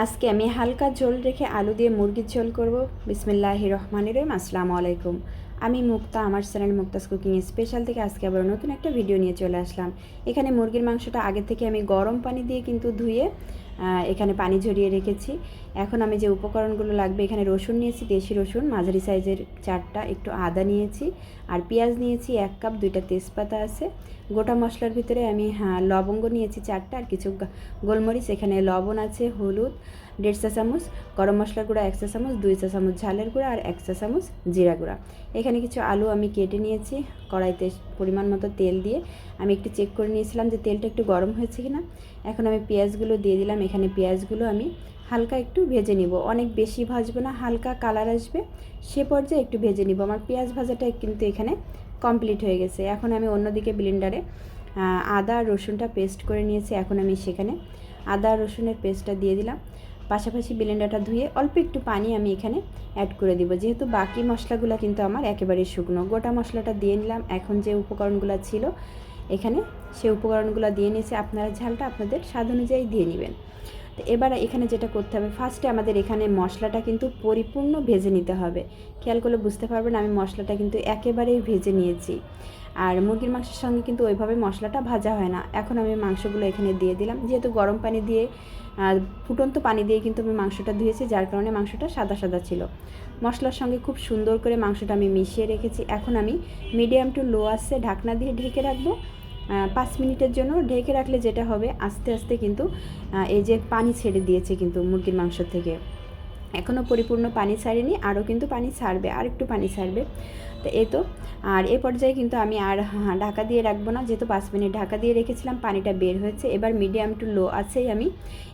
আজকে আমি হালকা ঝোল রেখে আলু দিয়ে মুরগির ঝোল করব। বিসমিল্লাহ রহমান রহিম। আসসালামু আলাইকুম। আমি মুক্তা, আমার চ্যানেল মুক্তাস কুকিং স্পেশাল থেকে আজকে আবার নতুন একটা ভিডিও নিয়ে চলে আসলাম। এখানে মুরগির মাংসটা আগে থেকে আমি গরম পানি দিয়ে কিন্তু ধুয়ে এখানে পানি ঝরিয়ে রেখেছি। এখন আমি যে উপকরণগুলো লাগবে, এখানে রসুন নিয়েছি, দেশি রসুন, মাঝারি সাইজের চারটা, একটু আদা নিয়েছি আর পেঁয়াজ নিয়েছি এক কাপ, দুইটা তেজপাতা আছে। গোটা মশলার ভিতরে আমি হ্যাঁ লবঙ্গ নিয়েছি চারটা আর কিছু গোলমরিচ, এখানে লবণ আছে, হলুদ, দেড় চা চামচ, গরম মশলার গুঁড়া এক চা চামচ, দুই চা চামচ ঝালের গুঁড়া আর এক চা চামচ জিরা গুঁড়া। এখানে কিছু আলু আমি কেটে নিয়েছি, কড়াইতে পরিমাণ মতো তেল দিয়ে। আমি একটু চেক করে নিয়েছিলাম যে তেলটা একটু গরম হয়েছে কিনা। এখন আমি পেঁয়াজগুলো দিয়ে দিলাম এখানে পেঁয়াজগুলো আমি হালকা একটু ভেজে নিব। অনেক বেশি ভাজবো না, হালকা কালার আসবে। সে পর্যায়ে একটু ভেজে নিব। আমার পেঁয়াজ ভাজাটা কিন্তু এখানে কমপ্লিট হয়ে গেছে। এখন আমি অন্যদিকে ব্লেন্ডারে আদা, রসুনটা পেস্ট করে নিয়েছি। এখন আমি সেখানে আদা, রসুনের পেস্টটা দিয়ে দিলাম। পাশাপাশি ব্লেন্ডারটা ধুয়ে অল্প একটু পানি আমি এখানে অ্যাড করে দিব। যেহেতু বাকি মশলাগুলো কিন্তু আমার একেবারে শুকনো। গোটা মশলাটা দিয়ে নিলাম। এখন যে উপকরণগুলো ছিল এখানে সে উপকরণগুলো দিয়ে নিয়েছে। আপনারা ঝালটা আপনাদের স্বাদ অনুযায়ী দিয়ে নেবেন। তো এবার এখানে যেটা করতে হবে ফার্স্টে আমাদের এখানে মশলাটা কিন্তু পরিপূর্ণ ভেজে নিতে হবে। খেয়াল করলে বুঝতে পারবেন আমি মশলাটা কিন্তু একেবারেই ভেজে নিয়েছি। আর মুরগির মাংসের সঙ্গে কিন্তু ওইভাবে মশলাটা ভাজা হয় না। এখন আমি মাংসগুলো এখানে দিয়ে দিলাম। যেহেতু গরম পানি দিয়ে ফুটন্ত পানি দিয়ে কিন্তু আমি মাংসটা ধুয়েছি, যার কারণে মাংসটা সাদা সাদা ছিল। মশলার সঙ্গে খুব সুন্দর করে মাংসটা আমি মিশিয়ে রেখেছি। এখন আমি মিডিয়াম টু লো আসছে ঢাকনা দিয়ে ঢেকে রাখব। পাঁচ মিনিটের জন্য ঢেকে রাখলে যেটা হবে, আস্তে আস্তে কিন্তু এই যে পানি ছেড়ে দিয়েছে কিন্তু মুরগির মাংস থেকে। এখনও পরিপূর্ণ পানি ছাড়েনি আরও কিন্তু পানি ছাড়বে আর একটু পানি ছাড়বে। তো এই তো, আর এ পর্যায়ে কিন্তু আমি আর ঢাকা দিয়ে রাখব না, যেহেতু পাঁচ মিনিট ঢাকা দিয়ে রেখেছিলাম, পানিটা বের হয়েছে। এবার মিডিয়াম টু লো আছেই আমি,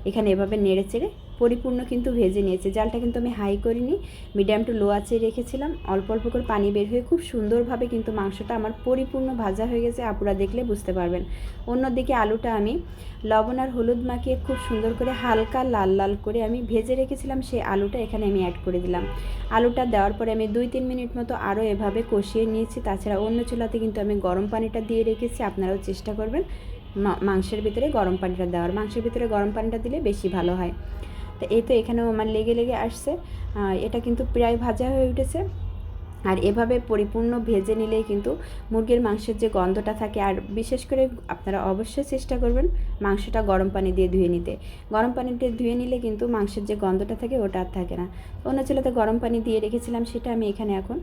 এখানে এভাবে নেড়ে চেড়ে পরিপূর্ণ কিন্তু ভেজে নিয়েছে। জালটা কিন্তু আমি হাই করিনি মিডিয়াম টু লো আছে রেখেছিলাম। অল্প অল্প করে পানি বের হয়ে খুব সুন্দরভাবে কিন্তু মাংসটা আমার পরিপূর্ণ ভাজা হয়ে গেছে, আপুরা দেখলে বুঝতে পারবেন। অন্যদিকে আলুটা আমি লবণ আর হলুদ মাখিয়ে খুব সুন্দর করে হালকা লাল লাল করে আমি ভেজে রেখেছিলাম, সেই আলুটা এখানে আমি অ্যাড করে দিলাম। আলুটা দেওয়ার পরে আমি দুই তিন মিনিট মতো আরও এভাবে কষিয়ে নিয়েছি, তাছাড়া অন্য চুলাতে কিন্তু আমি গরম পানিটা দিয়ে রেখেছি, আপনারাও চেষ্টা করবেন মাংসের ভিতরে গরম পানিটা দেওয়ার। মাংসের ভিতরে গরম পানিটা দিলে বেশি ভালো হয়। তো এই তো এখানেও আমার লেগে লেগে আসছে। এটা কিন্তু প্রায় ভাজা হয়ে উঠেছে। আর এভাবে পরিপূর্ণ ভেজে নিলেই কিন্তু মুরগির মাংসের যে গন্ধটা থাকে আর বিশেষ করে আপনারা অবশ্যই চেষ্টা করবেন মাংসটা গরম পানি দিয়ে ধুয়ে নিতে। গরম পানি দিয়ে ধুয়ে নিলে কিন্তু মাংসের যে গন্ধটা থাকে ওটা আর থাকে না। অন্য চুলাতে গরম পানি দিয়ে রেখেছিলাম সেটা আমি এখানে এখন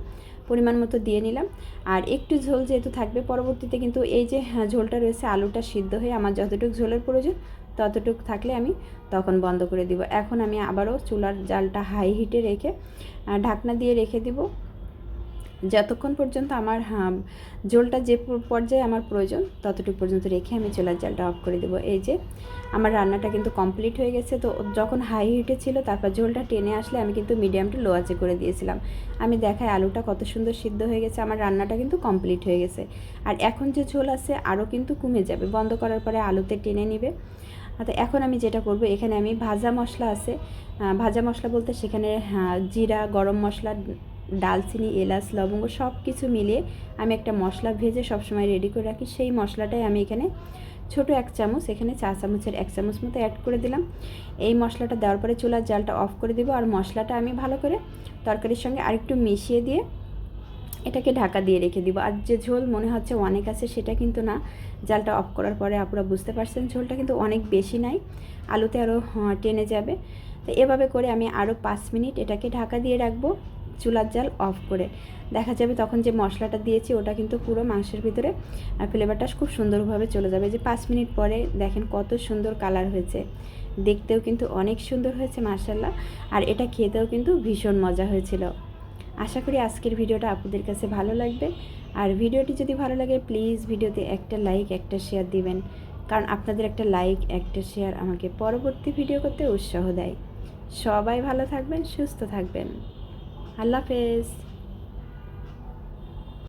পরিমাণ মতো দিয়ে নিলাম। আর একটু ঝোল যেহেতু থাকবে পরবর্তীতে কিন্তু এই যে হ্যাঁ, ঝোলটা রয়েছে আলুটা সিদ্ধ হয়ে আমার যতটুকু ঝোলের প্রয়োজন ততটুকু থাকলে আমি তখন বন্ধ করে দিব। এখন আমি আবারও চুলার জালটা হাই হিটে রেখে ঢাকনা দিয়ে রেখে দিব। যতক্ষণ পর্যন্ত আমার ঝোলটা যে পর্যায়ে আমার প্রয়োজন, ততটুকু পর্যন্ত রেখে আমি চুলার জালটা অফ করে দেবো। এই যে, আমার রান্নাটা কিন্তু কমপ্লিট হয়ে গেছে। তো যখন হাই হিটে ছিল, তারপর ঝোলটা টেনে আসলে আমি কিন্তু মিডিয়াম টু লো আঁচে করে দিয়েছিলাম। আমি দেখাই আলুটা কত সুন্দর সিদ্ধ হয়ে গেছে। আমার রান্নাটা কিন্তু কমপ্লিট হয়ে গেছে। আর এখন যে ঝোল আছে, আরও কিন্তু কমে যাবে। বন্ধ করার পরে আলুতে টেনে নিবে। তো এখন আমি যেটা করব, এখানে আমি ভাজা মশলা আছে। ভাজা মশলা বলতে সেখানে জিরা, গরম মশলা, ডালচিনি, এলাচ, লবঙ্গ সব কিছু মিলিয়ে আমি একটা মশলা ভেজে সবসময় রেডি করে রাখি। সেই মশলাটাই আমি এখানে ছোট এক চামচ, এখানে চা চামচের এক চামচ মতো অ্যাড করে দিলাম। এই মশলাটা দেওয়ার পরে চুলার জালটা অফ করে দিব। আর মশলাটা আমি ভালো করে তরকারির সঙ্গে আরেকটু মিশিয়ে দিয়ে এটাকে ঢাকা দিয়ে রেখে দিব। আর যে ঝোল মনে হচ্ছে অনেক আছে, সেটা কিন্তু না। জালটা অফ করার পরে আপনারা বুঝতে পারছেন ঝোলটা কিন্তু অনেক বেশি নাই। আলুতে আরও টেনে যাবে। তো এভাবে করে আমি আরও পাঁচ মিনিট এটাকে ঢাকা দিয়ে রাখব চুলার জাল অফ করে। দেখা যাবে তখন যে মশলাটা দিয়েছি, ওটা কিন্তু পুরো মাংসের ভিতরে ফ্লেভারটা খুব সুন্দরভাবে চলে যাবে। যে পাঁচ মিনিট পরে দেখেন কত সুন্দর কালার হয়েছে। দেখতেও কিন্তু অনেক সুন্দর হয়েছে মার্শাল্লাহ আর এটা খেতেও কিন্তু ভীষণ মজা হয়েছিল। আশা করি আজকের ভিডিওটা আপনাদের কাছে ভালো লাগবে। আর ভিডিওটি যদি ভালো লাগে প্লিজ ভিডিওতে একটা লাইক একটা শেয়ার দিবেন। কারণ আপনাদের একটা লাইক একটা শেয়ার আমাকে পরবর্তী ভিডিও করতে উৎসাহ দেয়। সবাই ভালো থাকবেন, সুস্থ থাকবেন। আল্লাহ হাফেজ।